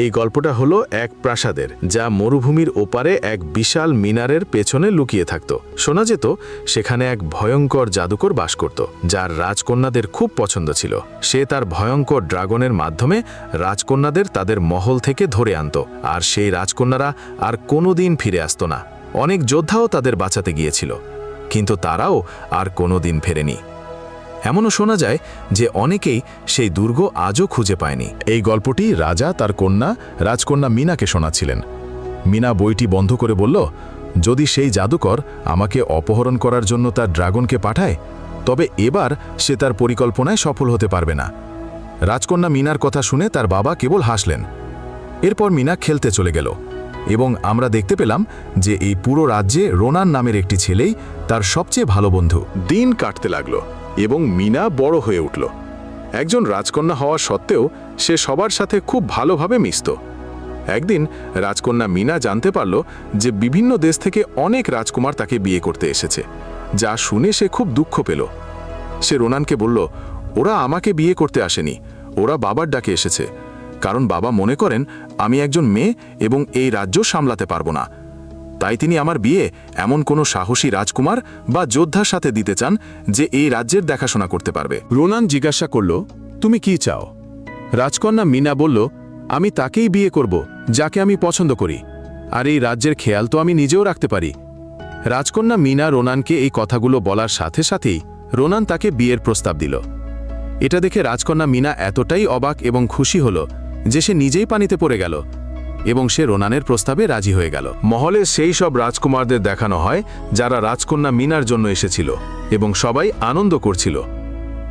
এই গল্পটা হলো এক প্রাসাদের, যা মরুভূমির ওপারে এক বিশাল মিনারের পেছনে লুকিয়ে থাকত। শোনা যেত, সেখানে এক ভয়ঙ্কর জাদুকর বাস করত, যার রাজকন্যাদের খুব পছন্দ ছিল। সে তার ভয়ঙ্কর ড্রাগনের মাধ্যমে রাজকন্যাদের তাদের মহল থেকে ধরে আনত, আর সেই রাজকন্যারা আর কোনোদিন ফিরে আসতো না। অনেক যোদ্ধাও তাদের বাঁচাতে গিয়েছিল, কিন্তু তারাও আর কোনোদিন ফেরেনি। এমনও শোনা যায় যে অনেকেই সেই দুর্গ আজও খুঁজে পায়নি। এই গল্পটি রাজা তার কন্যা, রাজকন্যা মিনাকে শোনাচ্ছিলেন। মিনা বইটি বন্ধ করে বলল, যদি সেই জাদুকর আমাকে অপহরণ করার জন্য তার ড্রাগনকে পাঠায়, তবে এবার সে তার পরিকল্পনায় সফল হতে পারবে না। রাজকন্যা মিনার কথা শুনে তার বাবা কেবল হাসলেন। এরপর মিনা খেলতে চলে গেল এবং আমরা দেখতে পেলাম যে এই পুরো রাজ্যে রোনান নামের একটি ছেলেই তার সবচেয়ে ভালো বন্ধু। দিন কাটতে লাগল। এবং মিনা বড় হয়ে উঠল। একজন রাজকন্যা হওয়া সত্ত্বেও সে সবার সাথে খুব ভালোভাবে মিশত। একদিন রাজকন্যা মিনা জানতে পারল যে বিভিন্ন দেশ থেকে অনেক রাজকুমার তাকে বিয়ে করতে এসেছে, যা শুনে সে খুব দুঃখ পেল। সে রোনানকে বলল, ওরা আমাকে বিয়ে করতে আসেনি, ওরা বাবার ডাকে এসেছে। কারণ বাবা মনে করেন, আমি একজন মেয়ে এবং এই রাজ্য সামলাতে পারব না। তাই তিনি আমার বিয়ে এমন কোনো সাহসী রাজকুমার বা যোদ্ধার সাথে দিতে চান যে এই রাজ্যের দেখাশোনা করতে পারবে। রোনান জিজ্ঞাসা করল, তুমি কি চাও? রাজকন্যা মিনা বলল, আমি তাকেই বিয়ে করব, যাকে আমি পছন্দ করি। আর এই রাজ্যের খেয়াল তো আমি নিজেও রাখতে পারি। রাজকন্যা মিনা রোনানকে এই কথাগুলো বলার সাথে সাথেই রোনান তাকে বিয়ের প্রস্তাব দিল। এটা দেখে রাজকন্যা মিনা এতটাই অবাক এবং খুশি হল যে সে নিজেই পানিতে পড়ে গেল। এবং সে রোনানের প্রস্তাবে রাজি হয়ে গেল। মহলে সেই সব রাজকুমারদের দেখানো হয়, যারা রাজকন্যা মিনার জন্য এসেছিল এবং সবাই আনন্দ করছিল।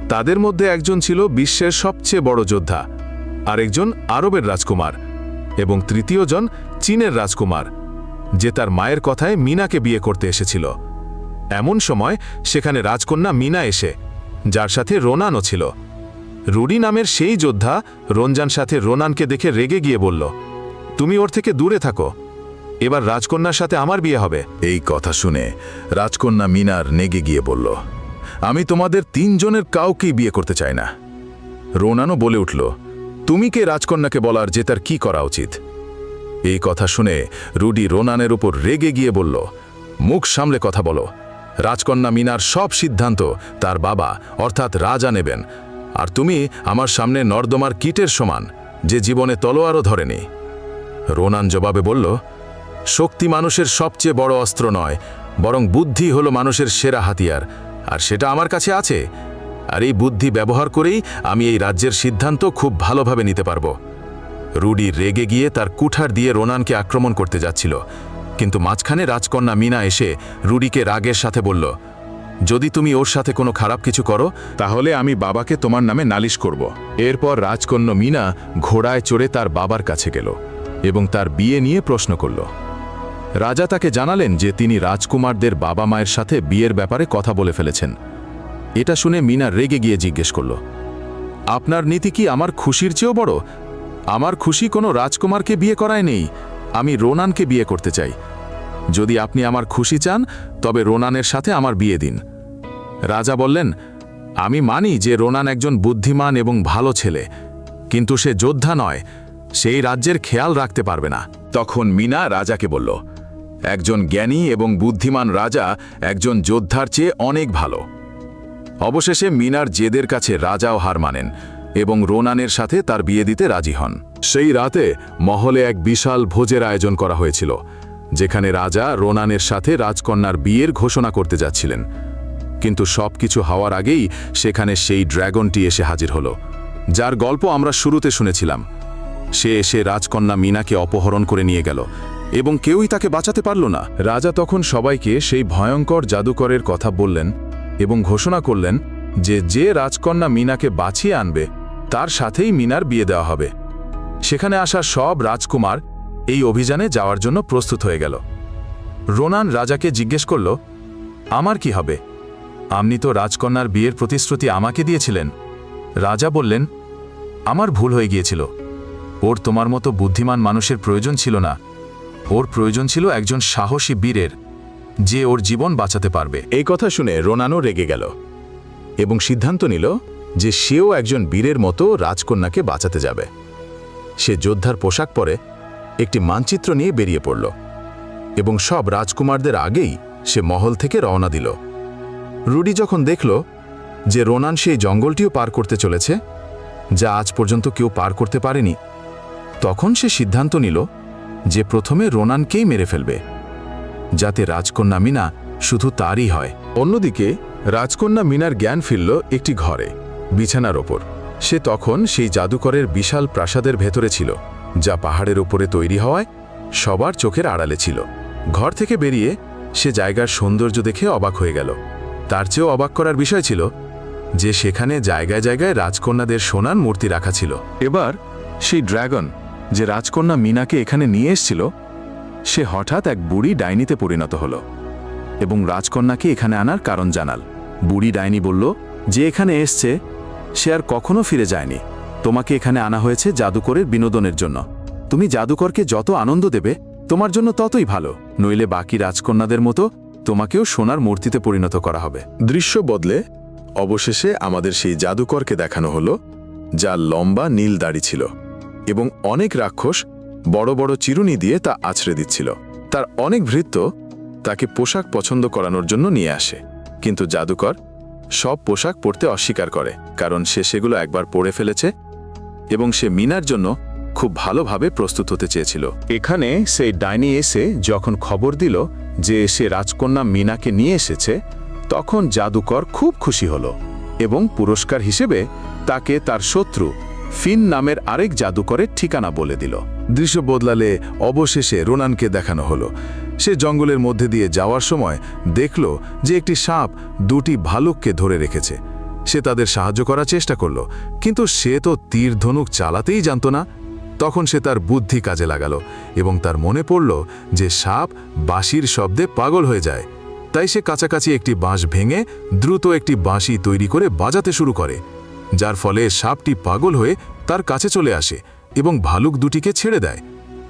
তাদের মধ্যে একজন ছিল বিশ্বের সবচেয়ে বড় যোদ্ধা, আরেকজন আরবের রাজকুমার এবং তৃতীয়জন চীনের রাজকুমার, যে তার মায়ের কথায় মিনাকে বিয়ে করতে এসেছিল। এমন সময় সেখানে রাজকন্যা মিনা এসে, যার সাথে রোনানও ছিল। রুডি নামের সেই যোদ্ধা রঞ্জান সাথে রোনানকে দেখে রেগে গিয়ে বলল তুমি ওর থেকে দূরে থাকো। এবার রাজকন্যার সাথে আমার বিয়ে হবে। এই কথা শুনে রাজকন্যা মিনার নেগে গিয়ে বলল, আমি তোমাদের তিনজনের কাউকেই বিয়ে করতে চাই না। রোনানও বলে উঠল, তুমি কে রাজকন্যাকে বলার যে তার কি করা উচিত? এই কথা শুনে রুডি রোনানের উপর রেগে গিয়ে বলল, মুখ সামলে কথা বলো। রাজকন্যা মিনার সব সিদ্ধান্ত তার বাবা, অর্থাৎ রাজা নেবেন। আর তুমি আমার সামনে নর্দমার কিটের সমান, যে জীবনে তলোয়ারও ধরেনি। রোনান জবাবে বলল, শক্তি মানুষের সবচেয়ে বড় অস্ত্র নয়, বরং বুদ্ধি হলো মানুষের সেরা হাতিয়ার, আর সেটা আমার কাছে আছে। আর এই বুদ্ধি ব্যবহার করেই আমি এই রাজ্যের সিদ্ধান্ত খুব ভালোভাবে নিতে পারব। রুডি রেগে গিয়ে তার কুঠার দিয়ে রোনানকে আক্রমণ করতে যাচ্ছিল। কিন্তু মাঝখানে রাজকন্যা মিনা এসে রুডিকে রাগের সাথে বলল, যদি তুমি ওর সাথে কোনো খারাপ কিছু করো, তাহলে আমি বাবাকে তোমার নামে নালিশ করব। এরপর রাজকন্যা মিনা ঘোড়ায় চড়ে তার বাবার কাছে গেল। এবং তার বিয়ে নিয়ে প্রশ্ন করল। রাজা তাকে জানালেন যে তিনি রাজকুমারদের বাবা মায়ের সাথে বিয়ের ব্যাপারে কথা বলে ফেলেছেন। এটা শুনে মিনা রেগে গিয়ে জিজ্ঞেস করল, আপনার নীতি কি আমার খুশির চেয়েও বড়? আমার খুশি কোনো রাজকুমারকে বিয়ে করায় নেই। আমি রোনানকে বিয়ে করতে চাই। যদি আপনি আমার খুশি চান, তবে রোনানের সাথে আমার বিয়ে দিন। রাজা বললেন, আমি মানি যে রোনান একজন বুদ্ধিমান এবং ভালো ছেলে, কিন্তু সে যোদ্ধা নয়। সেই রাজ্যের খেয়াল রাখতে পারবে না। তখন মিনা রাজাকে বলল, একজন জ্ঞানী এবং বুদ্ধিমান রাজা একজন যোদ্ধার চেয়ে অনেক ভালো। অবশেষে মিনার জেদের কাছে রাজাও হার মানেন এবং রোনানের সাথে তার বিয়ে দিতে রাজি হন। সেই রাতে মহলে এক বিশাল ভোজের আয়োজন করা হয়েছিল, যেখানে রাজা রোনানের সাথে রাজকন্যার বিয়ের ঘোষণা করতে যাচ্ছিলেন। কিন্তু সব কিছু হওয়ার আগেই সেখানে সেই ড্র্যাগনটি এসে হাজির হলো, যার গল্প আমরা শুরুতে শুনেছিলাম। সে এসে রাজকন্যা মিনাকে অপহরণ করে নিয়ে গেল, এবং কেউই তাকে বাঁচাতে পারল না। রাজা তখন সবাইকে সেই ভয়ঙ্কর জাদুকরের কথা বললেন এবং ঘোষণা করলেন যে যে রাজকন্যা মিনাকে বাঁচিয়ে আনবে, তার সাথেই মিনার বিয়ে দেওয়া হবে। সেখানে আসা সব রাজকুমার এই অভিযানে যাওয়ার জন্য প্রস্তুত হয়ে গেল। রোনান রাজাকে জিজ্ঞেস করল, আমার কি হবে? আপনি তো রাজকন্যার বিয়ের প্রতিশ্রুতি আমাকে দিয়েছিলেন। রাজা বললেন, আমার ভুল হয়ে গিয়েছিল। ওর তোমার মতো বুদ্ধিমান মানুষের প্রয়োজন ছিল না। ওর প্রয়োজন ছিল একজন সাহসী বীরের, যে ওর জীবন বাঁচাতে পারবে। এই কথা শুনে রোনানও রেগে গেল এবং সিদ্ধান্ত নিল যে সেও একজন বীরের মতো রাজকন্যাকে বাঁচাতে যাবে। সে যোদ্ধার পোশাক পরে একটি মানচিত্র নিয়ে বেরিয়ে পড়ল এবং সব রাজকুমারদের আগেই সে মহল থেকে রওনা দিল। রুডি যখন দেখল যে রোনান সেই জঙ্গলটিও পার করতে চলেছে, যা আজ পর্যন্ত কেউ পার করতে পারেনি তখন সে সিদ্ধান্ত নিল যে প্রথমে রোনানকেই মেরে ফেলবে, যাতে রাজকন্যা মিনা শুধু তারই হয়। অন্যদিকে, রাজকন্যা মিনার জ্ঞান ফিরল একটি ঘরে, বিছানার ওপর। সে তখন সেই জাদুকরের বিশাল প্রাসাদের ভেতরে ছিল, যা পাহাড়ের ওপরে তৈরি হওয়ায় সবার চোখের আড়ালে ছিল। ঘর থেকে বেরিয়ে সে জায়গার সৌন্দর্য দেখে অবাক হয়ে গেল। তার চেয়েও অবাক করার বিষয় ছিল যে সেখানে জায়গায় জায়গায় রাজকন্যাদের সোনার মূর্তি রাখা ছিল। এবার সেই ড্রাগন যে রাজকন্যা মিনাকে এখানে নিয়ে এসছিল, সে হঠাৎ এক বুড়ি ডাইনিতে পরিণত হল এবং রাজকন্যাকে এখানে আনার কারণ জানাল। বুড়ি ডাইনি বলল, যে এখানে এসছে, সে আর কখনো ফিরে যায়নি। তোমাকে এখানে আনা হয়েছে জাদুকরের বিনোদনের জন্য। তুমি জাদুকরকে যত আনন্দ দেবে, তোমার জন্য ততই ভালো। নইলে বাকি রাজকন্যাদের মতো তোমাকেও সোনার মূর্তিতে পরিণত করা হবে। দৃশ্য বদলে অবশেষে আমাদের সেই জাদুকরকে দেখানো হলো যা লম্বা নীল দাড়ি ছিল। এবং অনেক রাক্ষস বড় বড় চিরুনি দিয়ে তা আছড়ে দিচ্ছিল। তার অনেক ভৃত্য তাকে পোশাক পছন্দ করানোর জন্য নিয়ে আসে। কিন্তু জাদুকর সব পোশাক পরতে অস্বীকার করে, কারণ সে সেগুলো একবার পরে ফেলেছে এবং সে মিনার জন্য খুব ভালোভাবে প্রস্তুত হতে চেয়েছিল। এখানে সেই ডাইনি এসে যখন খবর দিল যে সে রাজকন্যা মিনাকে নিয়ে এসেছে, তখন জাদুকর খুব খুশি হল এবং পুরস্কার হিসেবে তাকে তার শত্রু ফিন নামের আরেক জাদুকরের ঠিকানা বলে দিল। দৃশ্য বদলালে অবশেষে রোনানকে দেখানো হলো। সে জঙ্গলের মধ্যে দিয়ে যাওয়ার সময় দেখল যে একটি সাপ দুটি ভালুককে ধরে রেখেছে। সে তাদের সাহায্য করার চেষ্টা করল, কিন্তু সে তো তীর ধনুক চালাতেই জানত না। তখন সে তার বুদ্ধি কাজে লাগালো এবং তার মনে পড়ল যে সাপ বাঁশির শব্দে পাগল হয়ে যায়। তাই সে কাছাকাছি একটি বাঁশ ভেঙে দ্রুত একটি বাঁশি তৈরি করে বাজাতে শুরু করে। যার ফলে সাপটি পাগল হয়ে তার কাছে চলে আসে এবং ভালুক দুটিকে ছেড়ে দেয়।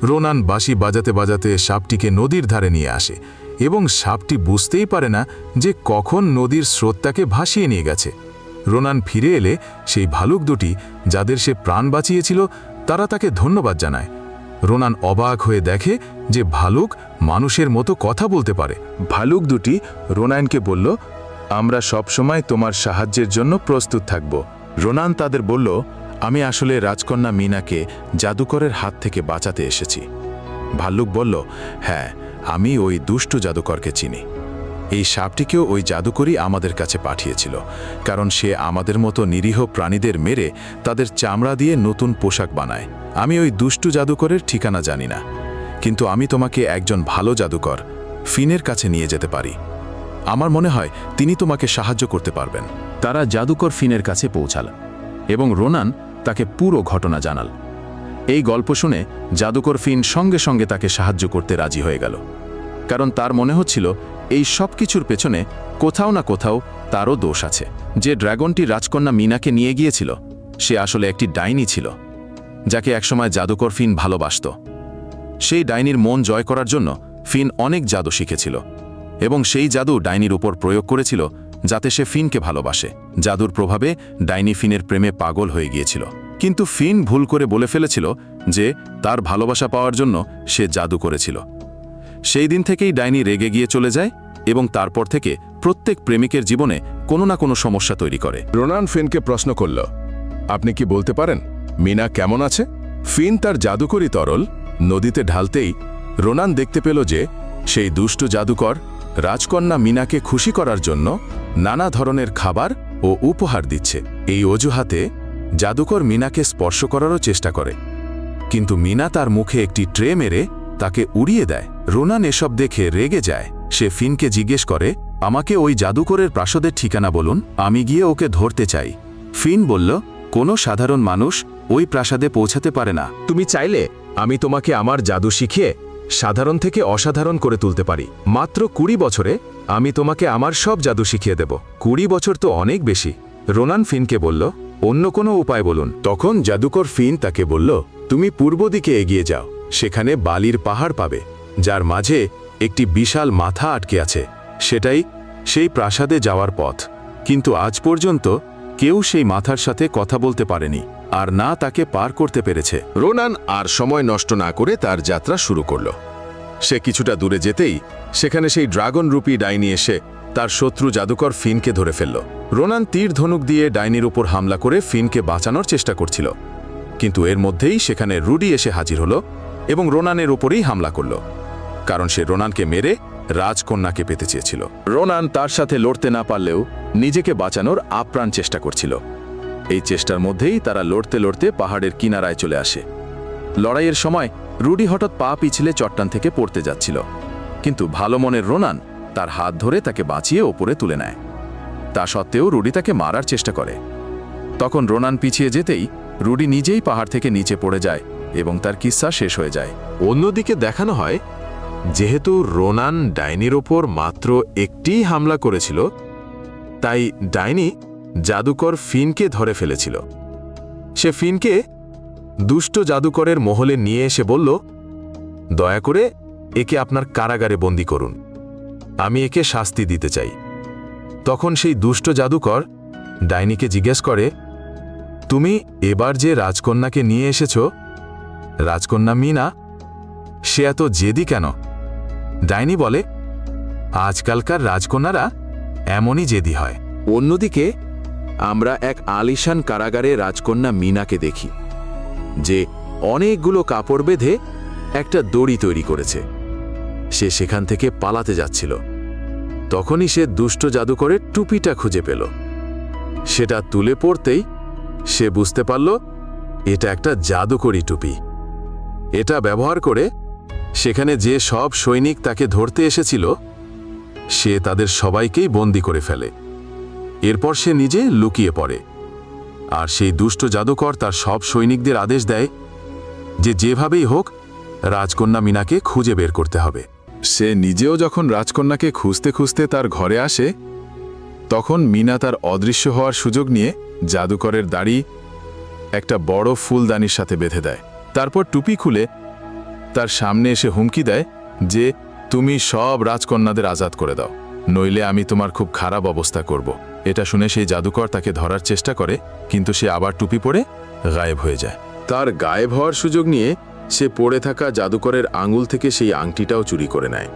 রোনান বাঁশি বাজাতে বাজাতে সাপটিকে নদীর ধারে নিয়ে আসে এবং সাপটি বুঝতেই পারে না যে কখন নদীর স্রোত তাকে ভাসিয়ে নিয়ে গেছে। রোনান ফিরে এলে সেই ভালুক দুটি, যাদের সে প্রাণ বাঁচিয়েছিল, তারা তাকে ধন্যবাদ জানায়। রোনান অবাক হয়ে দেখে যে ভালুক মানুষের মতো কথা বলতে পারে। ভালুক দুটি রোনায়নকে বলল, আমরা সবসময় তোমার সাহায্যের জন্য প্রস্তুত থাকব। রোনান তাদের বলল, আমি আসলে রাজকন্যা মিনাকে জাদুকরের হাত থেকে বাঁচাতে এসেছি। ভাল্লুক বলল হ্যাঁ আমি ওই দুষ্ট জাদুকরকে চিনি। এই সাপটিকেও ওই জাদুকরই আমাদের কাছে পাঠিয়েছিল, কারণ সে আমাদের মতো নিরীহ প্রাণীদের মেরে তাদের চামড়া দিয়ে নতুন পোশাক বানায়। আমি ওই দুষ্টু জাদুকরের ঠিকানা জানি না, কিন্তু আমি তোমাকে একজন ভালো জাদুকর ফিনের কাছে নিয়ে যেতে পারি। আমার মনে হয় তিনি তোমাকে সাহায্য করতে পারবেন। তারা জাদুকর ফিনের কাছে পৌঁছাল এবং রোনান তাকে পুরো ঘটনা জানাল। এই গল্প শুনে জাদুকর ফিন সঙ্গে সঙ্গে তাকে সাহায্য করতে রাজি হয়ে গেল। কারণ তার মনে হচ্ছিল, এই সব কিছুর পেছনে কোথাও না কোথাও তারও দোষ আছে। যে ড্রাগনটি রাজকন্যা মিনাকে নিয়ে গিয়েছিল, সে আসলে একটি ডাইনি ছিল, যাকে একসময় জাদুকর ফিন ভালোবাসত। সেই ডাইনির মন জয় করার জন্য ফিন অনেক জাদু শিখেছিল এবং সেই জাদু ডাইনির উপর প্রয়োগ করেছিল যাতে সে ফিনকে ভালোবাসে। জাদুর প্রভাবে ডাইনি ফিনের প্রেমে পাগল হয়ে গিয়েছিল। কিন্তু ফিন ভুল করে বলে ফেলেছিল যে তার ভালোবাসা পাওয়ার জন্য সে জাদু করেছিল। সেই দিন থেকেই ডাইনি রেগে গিয়ে চলে যায় এবং তারপর থেকে প্রত্যেক প্রেমিকের জীবনে কোনো না কোনো সমস্যা তৈরি করে। রোনান ফিনকে প্রশ্ন করল, আপনি কি বলতে পারেন? মিনা কেমন আছে? ফিন তার জাদুকরি তরল, নদীতে ঢালতেই রোনান দেখতে পেল যে সেই দুষ্ট জাদুকর রাজকন্যা মিনাকে খুশি করার জন্য নানা ধরনের খাবার ও উপহার দিচ্ছে। এই অজুহাতে জাদুকর মিনাকে স্পর্শ করারও চেষ্টা করে। কিন্তু মিনা তার মুখে একটি ট্রে মেরে তাকে উড়িয়ে দেয়। রোনান এসব দেখে রেগে যায়। সে ফিনকে জিজ্ঞেস করে, আমাকে ওই জাদুকরের প্রাসাদের ঠিকানা বলুন? আমি গিয়ে ওকে ধরতে চাই। ফিন বলল, কোনো সাধারণ মানুষ ওই প্রাসাদে পৌঁছাতে পারে না। তুমি চাইলে আমি তোমাকে আমার জাদু শিখিয়ে সাধারণ থেকে অসাধারণ করে তুলতে পারি। মাত্র কুড়ি বছরে আমি তোমাকে আমার সব জাদু শিখিয়ে দেব। কুড়ি বছর তো অনেক বেশি। রোনান ফিনকে বলল, অন্য কোনো উপায় বলুন। তখন জাদুকর ফিন তাকে বলল, তুমি পূর্ব দিকে এগিয়ে যাও, সেখানে বালির পাহাড় পাবে, যার মাঝে একটি বিশাল মাথা আটকে আছে। সেটাই সেই প্রাসাদে যাওয়ার পথ। কিন্তু আজ পর্যন্ত কেউ সেই মাথার সাথে কথা বলতে পারেনি, আর না তাকে পার করতে পেরেছে। রোনান আর সময় নষ্ট না করে তার যাত্রা শুরু করল। সে কিছুটা দূরে যেতেই সেখানে সেই ড্রাগন রূপী ডাইনি এসে তার শত্রু জাদুকর ফিনকে ধরে ফেলল। রোনান তীর ধনুক দিয়ে ডাইনির উপর হামলা করে ফিনকে বাঁচানোর চেষ্টা করছিল। কিন্তু এর মধ্যেই সেখানে রুডি এসে হাজির হলো এবং রোনানের উপরেই হামলা করল। কারণ সে রোনানকে মেরে রাজকন্যাকে পেতে চেয়েছিল। রোনান তার সাথে লড়তে না পারলেও নিজেকে বাঁচানোর আপ্রাণ চেষ্টা করছিল। এই চেষ্টার মধ্যেই তারা লড়তে লড়তে পাহাড়ের কিনারায় চলে আসে। লড়াইয়ের সময় রুডি হঠাৎ পা পিছলে চট্টান থেকে পড়তে যাচ্ছিল। কিন্তু ভালো মনের রোনান তার হাত ধরে তাকে বাঁচিয়ে ওপরে তুলে নেয়। তা সত্ত্বেও রুডি তাকে মারার চেষ্টা করে। তখন রোনান পিছিয়ে যেতেই রুডি নিজেই পাহাড় থেকে নিচে পড়ে যায় এবং তার কিস্সা শেষ হয়ে যায়। অন্যদিকে দেখানো হয় যেহেতু রোনান ডাইনির ওপর মাত্র একটিই হামলা করেছিল, তাই ডাইনি জাদুকর ফিনকে ধরে ফেলেছিল। সে ফিনকে দুষ্ট জাদুকরের মহলে নিয়ে এসে বলল, দয়া করে একে আপনার কারাগারে বন্দি করুন। আমি একে শাস্তি দিতে চাই। তখন সেই দুষ্ট জাদুকর ডাইনিকে জিজ্ঞেস করে, তুমি এবার যে রাজকন্যাকে নিয়ে এসেছ, রাজকন্যা মিনা, সে এত জেদি কেন? ডাইনি বলে, আজকালকার রাজকন্যারা এমনই জেদি হয়। অন্যদিকে, আমরা এক আলিশান কারাগারে রাজকন্যা মিনাকে দেখি, যে অনেকগুলো কাপড় বেঁধে একটা দড়ি তৈরি করেছে। সে সেখান থেকে পালাতে যাচ্ছিল। তখনই সে দুষ্ট জাদুকরের টুপিটা খুঁজে পেল। সেটা তুলে পড়তেই সে বুঝতে পারল, এটা একটা জাদুকরি টুপি। এটা ব্যবহার করে সেখানে যে সব সৈনিক তাকে ধরতে এসেছিল, সে তাদের সবাইকেই বন্দি করে ফেলে। এরপর সে নিজে লুকিয়ে পড়ে। আর সেই দুষ্ট জাদুকর তার সব সৈনিকদের আদেশ দেয় যে যেভাবেই হোক, রাজকন্যা মিনাকে খুঁজে বের করতে হবে। সে নিজেও যখন রাজকন্যাকে খুঁজতে খুঁজতে তার ঘরে আসে, তখন মিনা তার অদৃশ্য হওয়ার সুযোগ নিয়ে জাদুকরের দাড়ি একটা বড় ফুলদানির সাথে বেঁধে দেয়। তারপর টুপি খুলে তার সামনে এসে হুমকি দেয় যে, তুমি সব রাজকন্যাদের আজাদ করে দাও, নইলে আমি তোমার খুব খারাপ অবস্থা করব। এটা শুনে সেই জাদুকর তাকে ধরার চেষ্টা করে, কিন্তু সে আবার টুপি পরে গায়েব হয়ে যায়। তার গায়েব হওয়ার সুযোগ নিয়ে সে পড়ে থাকা জাদুকরের আঙুল থেকে সেই আংটিটাও চুরি করে নেয়,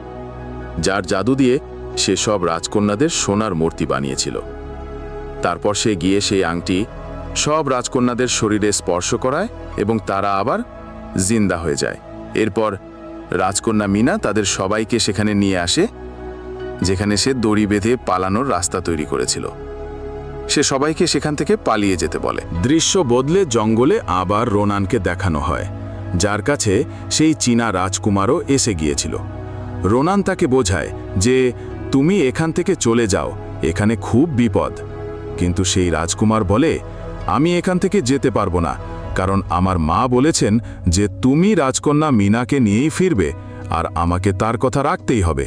যার জাদু দিয়ে সে সব রাজকন্যাদের সোনার মূর্তি বানিয়েছিল। তারপর সে গিয়ে সেই আংটি সব রাজকন্যাদের শরীরে স্পর্শ করায় এবং তারা আবার জিন্দা হয়ে যায়। এরপর রাজকন্যা মিনা তাদের সবাইকে সেখানে নিয়ে আসে, যেখানে সে দড়ি বেঁধে পালানোর রাস্তা তৈরি করেছিল। সে সবাইকে সেখান থেকে পালিয়ে যেতে বলে। দৃশ্য বদলে জঙ্গলে আবার রোনানকে দেখানো হয়, যার কাছে সেই চীনা রাজকুমারও এসে গিয়েছিল। রোনান তাকে বোঝায় যে, তুমি এখান থেকে চলে যাও, এখানে খুব বিপদ। কিন্তু সেই রাজকুমার বলে, আমি এখান থেকে যেতে পারব না কারণ আমার মা বলেছেন যে তুমি রাজকন্যা মিনাকে নিয়েই ফিরবে আর আমাকে তার কথা রাখতেই হবে।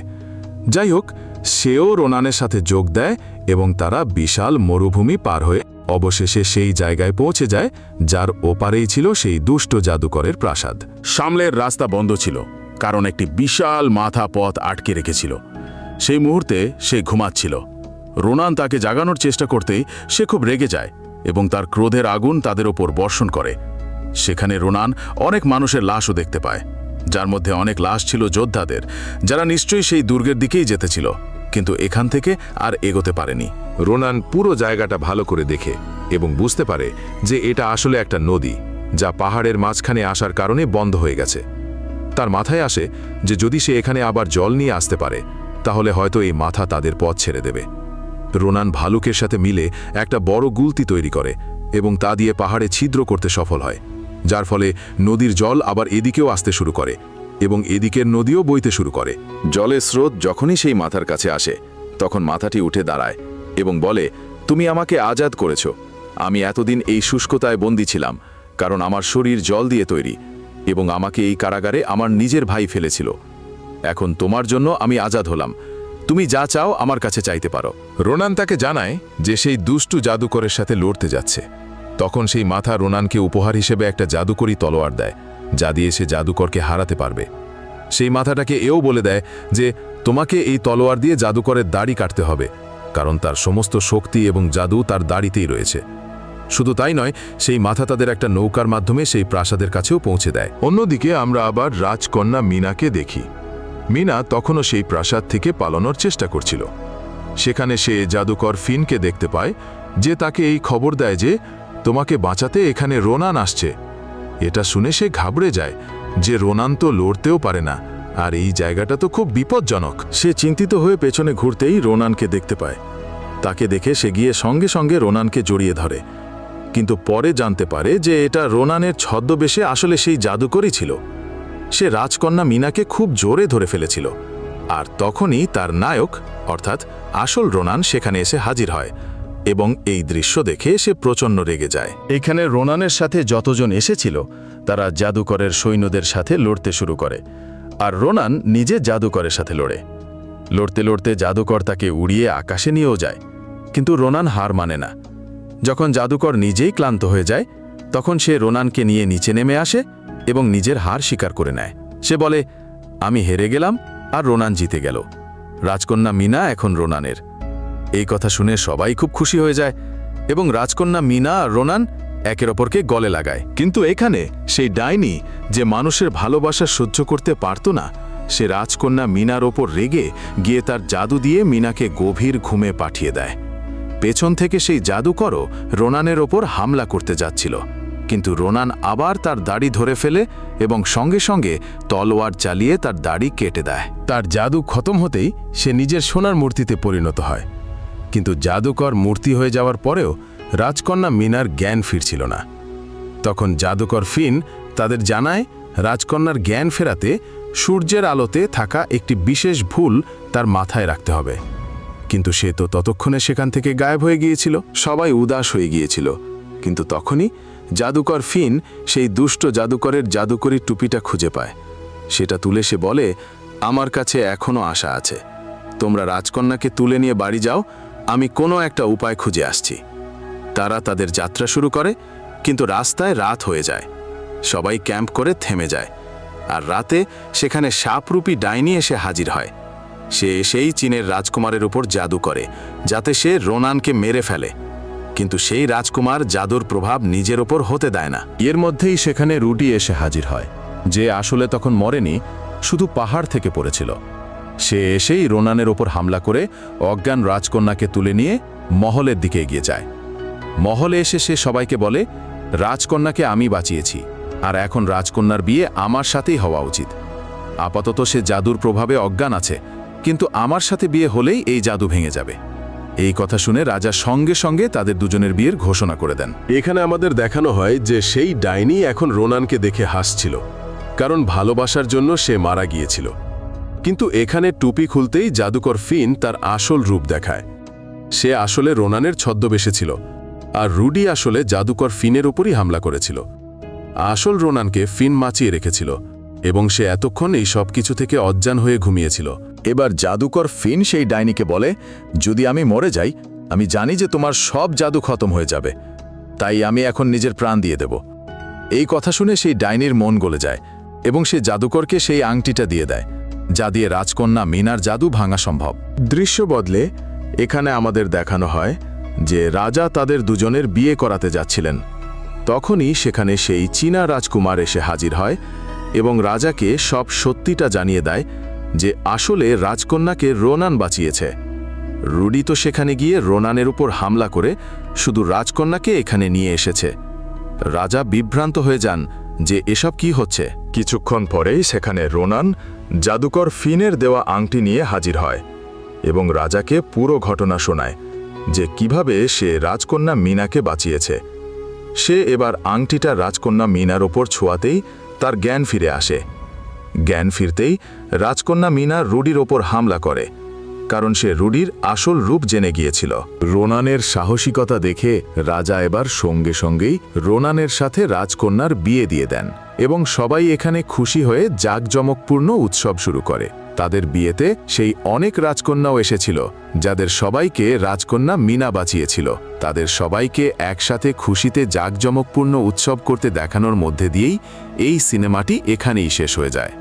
যাই হোক, সেও রোনানের সাথে যোগ দেয় এবং তারা বিশাল মরুভূমি পার হয়ে অবশেষে সেই জায়গায় পৌঁছে যায়, যার ওপারেই ছিল সেই দুষ্ট জাদুকরের প্রাসাদ। সামলের রাস্তা বন্ধ ছিল, কারণ একটি বিশাল মাথা পথ আটকে রেখেছিল। সেই মুহূর্তে সে ঘুমাচ্ছিল। রোনান তাকে জাগানোর চেষ্টা করতেই সে খুব রেগে যায়। এবং তার ক্রোধের আগুন তাদের ওপর বর্ষণ করে। সেখানে রোনান অনেক মানুষের লাশও দেখতে পায়, যার মধ্যে অনেক লাশ ছিল যোদ্ধাদের, যারা নিশ্চয়ই সেই দুর্গের দিকেই যেতেছিল কিন্তু এখান থেকে আর এগোতে পারেনি। রোনান পুরো জায়গাটা ভালো করে দেখে এবং বুঝতে পারে যে এটা আসলে একটা নদী, যা পাহাড়ের মাঝখানে আসার কারণে বন্ধ হয়ে গেছে। তার মাথায় আসে যে যদি সে এখানে আবার জল নিয়ে আসতে পারে, তাহলে হয়তো এই মাথা তাদের পথ ছেড়ে দেবে। রোনান ভালুকের সাথে মিলে একটা বড় গুলতি তৈরি করে এবং তা দিয়ে পাহাড়ে ছিদ্র করতে সফল হয়, যার ফলে নদীর জল আবার এদিকেও আসতে শুরু করে এবং এদিকের নদীও বইতে শুরু করে। জলের স্রোত যখনই সেই মাথার কাছে আসে, তখন মাথাটি উঠে দাঁড়ায় এবং বলে, তুমি আমাকে আজাদ করেছ। আমি এতদিন এই শুষ্কতায় বন্দি ছিলাম, কারণ আমার শরীর জল দিয়ে তৈরি এবং আমাকে এই কারাগারে আমার নিজের ভাই ফেলেছিল। এখন তোমার জন্য আমি আজাদ হলাম। তুমি যা চাও আমার কাছে চাইতে পারো। রোনান তাকে জানায় যে সেই দুষ্টু জাদুকরের সাথে লড়তে যাচ্ছে। তখন সেই মাথা রোনানকে উপহার হিসেবে একটা জাদুকরি তলোয়ার দেয়, যা দিয়ে সে জাদুকরকে হারাতে পারবে। সেই মাথাটাকে এও বলে দেয় যে, তোমাকে এই তলোয়ার দিয়ে জাদুকরের দাড়ি কাটতে হবে, কারণ তার সমস্ত শক্তি এবং জাদু তার দাড়িতেই রয়েছে। শুধু তাই নয়, সেই মাথা তাদের একটা নৌকার মাধ্যমে সেই প্রাসাদের কাছেও পৌঁছে দেয়। অন্যদিকে আমরা আবার রাজকন্যা মিনাকে দেখি। মিনা তখনও সেই প্রাসাদ থেকে পালানোর চেষ্টা করছিল। সেখানে সে জাদুকর ফিনকে দেখতে পায়, যে তাকে এই খবর দেয় যে তোমাকে বাঁচাতে এখানে রোনান আসছে। এটা শুনে সে ঘাবড়ে যায়, যে রোনান তো লড়তেও পারে না, আর এই জায়গাটা তো খুব বিপজ্জনক। সে চিন্তিত হয়ে পেছনে ঘুরতেই রোনানকে দেখতে পায়। তাকে দেখে সে গিয়ে সঙ্গে সঙ্গে রোনানকে জড়িয়ে ধরে। কিন্তু পরে জানতে পারে যে এটা রোনানের ছদ্মবেশে আসলে সেই জাদুকরই ছিল। সে রাজকন্যা মিনাকে খুব জোরে ধরে ফেলেছিল। আর তখনই তার নায়ক, অর্থাৎ আসল রোনান সেখানে এসে হাজির হয় এবং এই দৃশ্য দেখে সে প্রচণ্ড রেগে যায়। এখানে রোনানের সাথে যতজন এসেছিল, তারা জাদুকরের সৈন্যদের সাথে লড়তে শুরু করে। আর রোনান নিজে জাদুকরের সাথে লড়ে। লড়তে লড়তে জাদুকর তাকে উড়িয়ে আকাশে নিয়েও যায়। কিন্তু রোনান হার মানে না। যখন জাদুকর নিজেই ক্লান্ত হয়ে যায়, তখন সে রোনানকে নিয়ে নিচে নেমে আসে এবং নিজের হার স্বীকার করে নেয়। সে বলে, আমি হেরে গেলাম আর রোনান জিতে গেল। রাজকন্যা মিনা এখন রোনানের। এই কথা শুনে সবাই খুব খুশি হয়ে যায় এবং রাজকন্যা মিনা আর রোনান একের অপরকে গলে লাগায়। কিন্তু এখানে সেই ডাইনি যে মানুষের ভালোবাসা সহ্য করতে পারত না, সে রাজকন্যা মিনার ওপর রেগে গিয়ে তার জাদু দিয়ে মিনাকে গভীর ঘুমে পাঠিয়ে দেয়। পেছন থেকে সেই জাদুকরও রোনানের ওপর হামলা করতে যাচ্ছিল। কিন্তু রোনান আবার তার দাড়ি ধরে ফেলে এবং সঙ্গে সঙ্গে তলোয়ার চালিয়ে তার দাড়ি কেটে দেয়। তার জাদু খতম হতেই সে নিজের সোনার মূর্তিতে পরিণত হয়। কিন্তু জাদুকর মূর্তি হয়ে যাওয়ার পরেও রাজকন্যা মিনার জ্ঞান ফিরছিল না। তখন জাদুকর ফিন তাদের জানায়, রাজকন্যার জ্ঞান ফেরাতে সূর্যের আলোতে থাকা একটি বিশেষ ভুল তার মাথায় রাখতে হবে। কিন্তু সে তো ততক্ষণে সেখান থেকে গায়েব হয়ে গিয়েছিল। সবাই উদাস হয়ে গিয়েছিল। কিন্তু তখনই জাদুকর ফিন সেই দুষ্ট জাদুকরের জাদুকরি টুপিটা খুঁজে পায়। সেটা তুলে সে বলে, আমার কাছে এখনও আশা আছে। তোমরা রাজকন্যাকে তুলে নিয়ে বাড়ি যাও, আমি কোনো একটা উপায় খুঁজে আসছি। তারা তাদের যাত্রা শুরু করে, কিন্তু রাস্তায় রাত হয়ে যায়। সবাই ক্যাম্প করে থেমে যায়। আর রাতে সেখানে সাপরূপী ডাইনি এসে হাজির হয়। সে এসেই চীনের রাজকুমারের উপর জাদু করে, যাতে সে রোনানকে মেরে ফেলে। কিন্তু সেই রাজকুমার জাদুর প্রভাব নিজের ওপর হতে দেয় না। এর মধ্যেই সেখানে রুটি এসে হাজির হয়। যে আসলে তখন মরেনি, শুধু পাহাড় থেকে পড়েছিল। সে এসেই রোনানের ওপর হামলা করে অজ্ঞান রাজকন্যাকে তুলে নিয়ে মহলের দিকে এগিয়ে যায়। মহলে এসে সে সবাইকে বলে, রাজকন্যাকে আমি বাঁচিয়েছি, আর এখন রাজকন্যার বিয়ে আমার সাথেই হওয়া উচিত। আপাতত সে জাদুর প্রভাবে অজ্ঞান আছে, কিন্তু আমার সাথে বিয়ে হলেই এই জাদু ভেঙে যাবে। এই কথা শুনে রাজা সঙ্গে সঙ্গে তাদের দুজনের বিয়ের ঘোষণা করে দেন। এখানে আমাদের দেখানো হয় যে সেই ডাইনি এখন রোনানকে দেখে হাসছিল, কারণ ভালোবাসার জন্য সে মারা গিয়েছিল। কিন্তু এখানে টুপি খুলতেই জাদুকর ফিন তার আসল রূপ দেখায়। সে আসলে রোনানের ছদ্মবেশে ছিল, আর রুডি আসলে জাদুকর ফিনের ওপরই হামলা করেছিল। আসল রোনানকে ফিন মাচিয়ে রেখেছিল, এবং সে এতক্ষণ এই সব কিছু থেকে অজ্ঞান হয়ে ঘুমিয়েছিল। এবার জাদুকর ফিন সেই ডাইনিকে বলে, যদি আমি মরে যাই, আমি জানি যে তোমার সব জাদু খতম হয়ে যাবে। তাই আমি এখন নিজের প্রাণ দিয়ে দেব। এই কথা শুনে সেই ডাইনির মন গলে যায় এবং সে জাদুকরকে সেই আংটিটা দিয়ে দেয়, যা দিয়ে রাজকন্যা মিনার জাদু ভাঙা সম্ভব। দৃশ্য বদলে এখানে আমাদের দেখানো হয় যে রাজা তাদের দুজনের বিয়ে করাতে যাচ্ছিলেন। তখনই সেখানে সেই চীনা রাজকুমার এসে হাজির হয় এবং রাজাকে সব সত্যিটা জানিয়ে দেয় যে আসলে রাজকন্যাকে রোনান বাঁচিয়েছে। রুডি তো সেখানে গিয়ে রোনানের উপর হামলা করে শুধু রাজকন্যাকে এখানে নিয়ে এসেছে। রাজা বিভ্রান্ত হয়ে যান যে এসব কি হচ্ছে। কিছুক্ষণ পরেই সেখানে রোনান জাদুকর ফিনের দেওয়া আংটি নিয়ে হাজির হয় এবং রাজাকে পুরো ঘটনা শোনায় যে কীভাবে সে রাজকন্যা মিনাকে বাঁচিয়েছে। সে এবার আংটিটা রাজকন্যা মিনার ওপর ছোঁয়াতেই তার জ্ঞান ফিরে আসে। জ্ঞান ফিরতেই রাজকন্যা মিনা রুডির ওপর হামলা করে, কারণ সে রুডির আসল রূপ জেনে গিয়েছিল। রোনানের সাহসিকতা দেখে রাজা এবার সঙ্গে সঙ্গেই রোনানের সাথে রাজকন্যার বিয়ে দিয়ে দেন এবং সবাই এখানে খুশি হয়ে জাঁকজমকপূর্ণ উৎসব শুরু করে। তাদের বিয়েতে সেই অনেক রাজকন্যাও এসেছিল, যাদের সবাইকে রাজকন্যা মিনা বাঁচিয়েছিল। তাদের সবাইকে একসাথে খুশিতে জাঁকজমকপূর্ণ উৎসব করতে দেখানোর মধ্যে দিয়েই এই সিনেমাটি এখানেই শেষ হয়ে যায়।